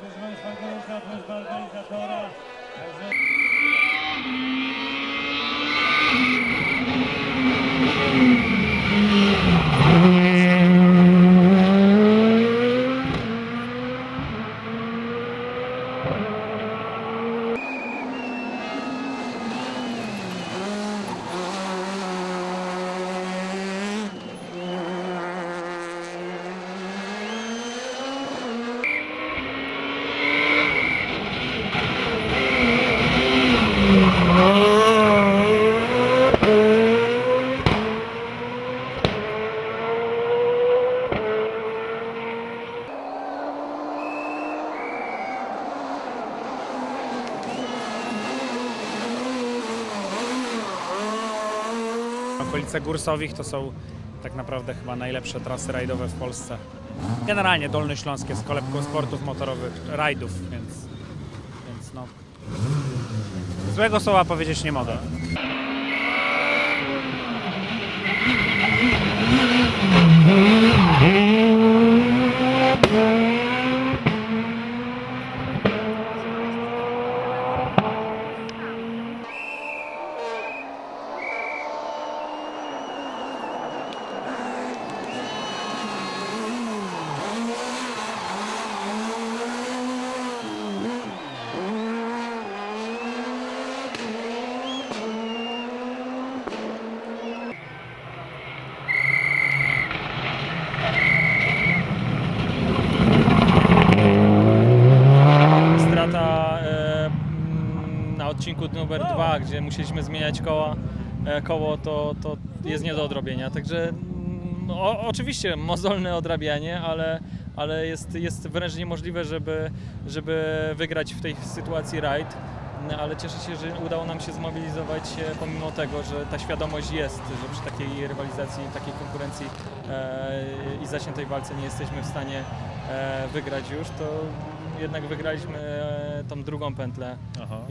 Państwa, gorąca prośba organizatora. Także... Okolice Górsowich to są tak naprawdę chyba najlepsze trasy rajdowe w Polsce. Generalnie Dolny Śląsk jest kolebką sportów motorowych, rajdów, więc, więc no... Złego słowa powiedzieć nie mogę. strata e, mm, na odcinku numer dwa, gdzie musieliśmy zmieniać koła, e, koło, to, to jest nie do odrobienia. Także mm, oczywiście mozolne odrabianie, ale, ale jest, jest wręcz niemożliwe, żeby, żeby wygrać w tej sytuacji rajd. No, Ale cieszę się, że udało nam się zmobilizować pomimo tego, że ta świadomość jest, że przy takiej rywalizacji, takiej konkurencji e, i zaciętej walce nie jesteśmy w stanie e, wygrać już, to jednak wygraliśmy e, tą drugą pętlę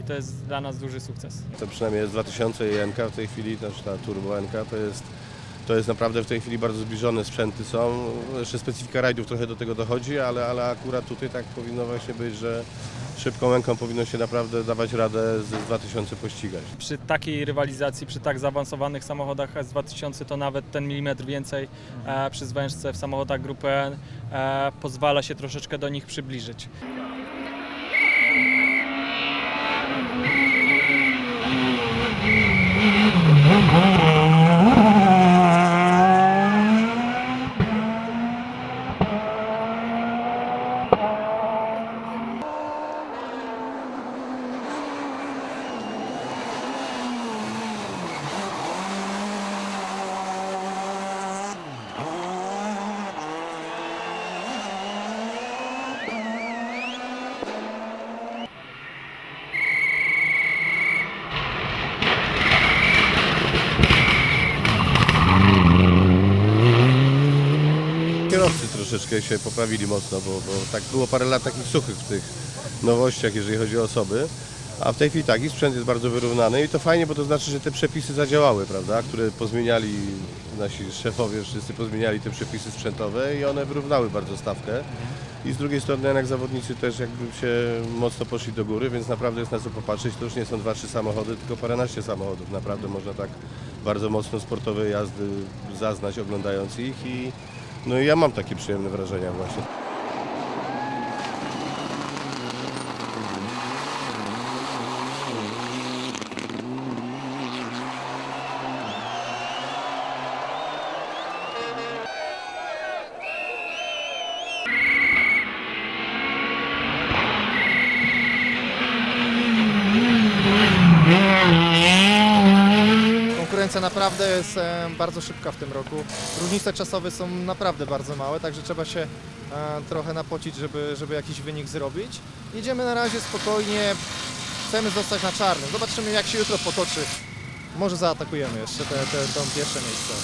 i to jest dla nas duży sukces. To przynajmniej jest 2000 i MK w tej chwili, też ta Turbo MK to jest, to jest naprawdę w tej chwili bardzo zbliżone sprzęty są. Jeszcze specyfika rajdów trochę do tego dochodzi, ale, ale akurat tutaj tak powinno właśnie być, że szybką ręką powinno się naprawdę dawać radę z 2000 pościgać. Przy takiej rywalizacji, przy tak zaawansowanych samochodach S2000 to nawet ten milimetr więcej e, przy zwężce w samochodach grupy N e, pozwala się troszeczkę do nich przybliżyć. Troszeczkę się poprawili mocno, bo, bo tak było parę lat takich suchych w tych nowościach, jeżeli chodzi o osoby. A w tej chwili tak, i sprzęt jest bardzo wyrównany i to fajnie, bo to znaczy, że te przepisy zadziałały, prawda, które pozmieniali nasi szefowie, wszyscy pozmieniali te przepisy sprzętowe i one wyrównały bardzo stawkę. I z drugiej strony jednak zawodnicy też jakby się mocno poszli do góry, więc naprawdę jest na co popatrzeć. To już nie są dwa, trzy samochody, tylko paręnaście samochodów. Naprawdę można tak bardzo mocno sportowe jazdy zaznać oglądając ich i no i ja mam takie przyjemne wrażenia właśnie. Naprawdę jest e, bardzo szybka w tym roku. Różnice czasowe są naprawdę bardzo małe, także trzeba się e, trochę napocić, żeby, żeby jakiś wynik zrobić. Jedziemy na razie spokojnie, chcemy zostać na czarnym. Zobaczymy jak się jutro potoczy. Może zaatakujemy jeszcze te, te, to pierwsze miejsce.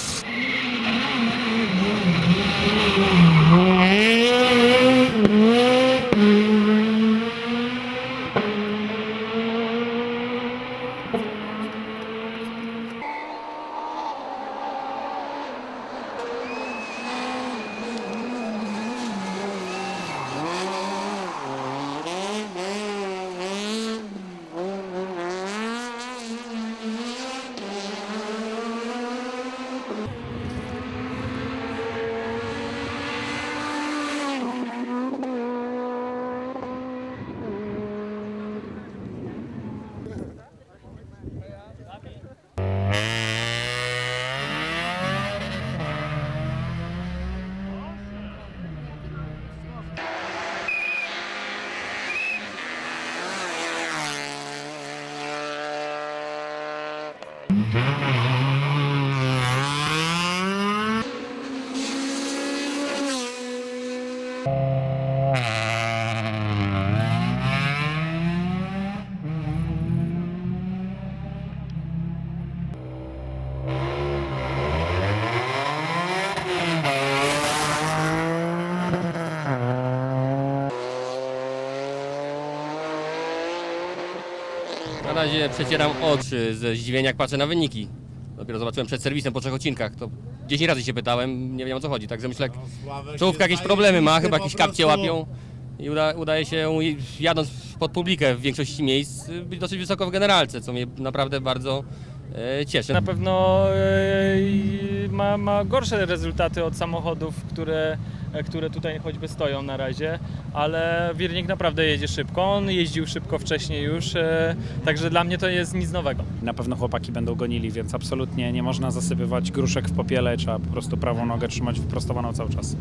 Na razie przecieram oczy ze zdziwienia, jak patrzę na wyniki. Dopiero zobaczyłem przed serwisem po trzech odcinkach. To 10 razy się pytałem, nie wiem o co chodzi. Także myślę, czołówka jakieś problemy ma, chyba jakieś kapcie łapią. I uda, udaje się, jadąc pod publikę w większości miejsc, być dosyć wysoko w generalce, co mnie naprawdę bardzo e, cieszy. Na pewno e, i ma, ma gorsze rezultaty od samochodów, które, e, które tutaj choćby stoją na razie, ale Wirnik naprawdę jedzie szybko. On jeździł szybko wcześniej już, e, także dla mnie to jest nic nowego. Na pewno chłopaki będą gonili, więc absolutnie nie można zasypywać gruszek w popiele, trzeba po prostu prawą nogę trzymać wyprostowaną cały czas.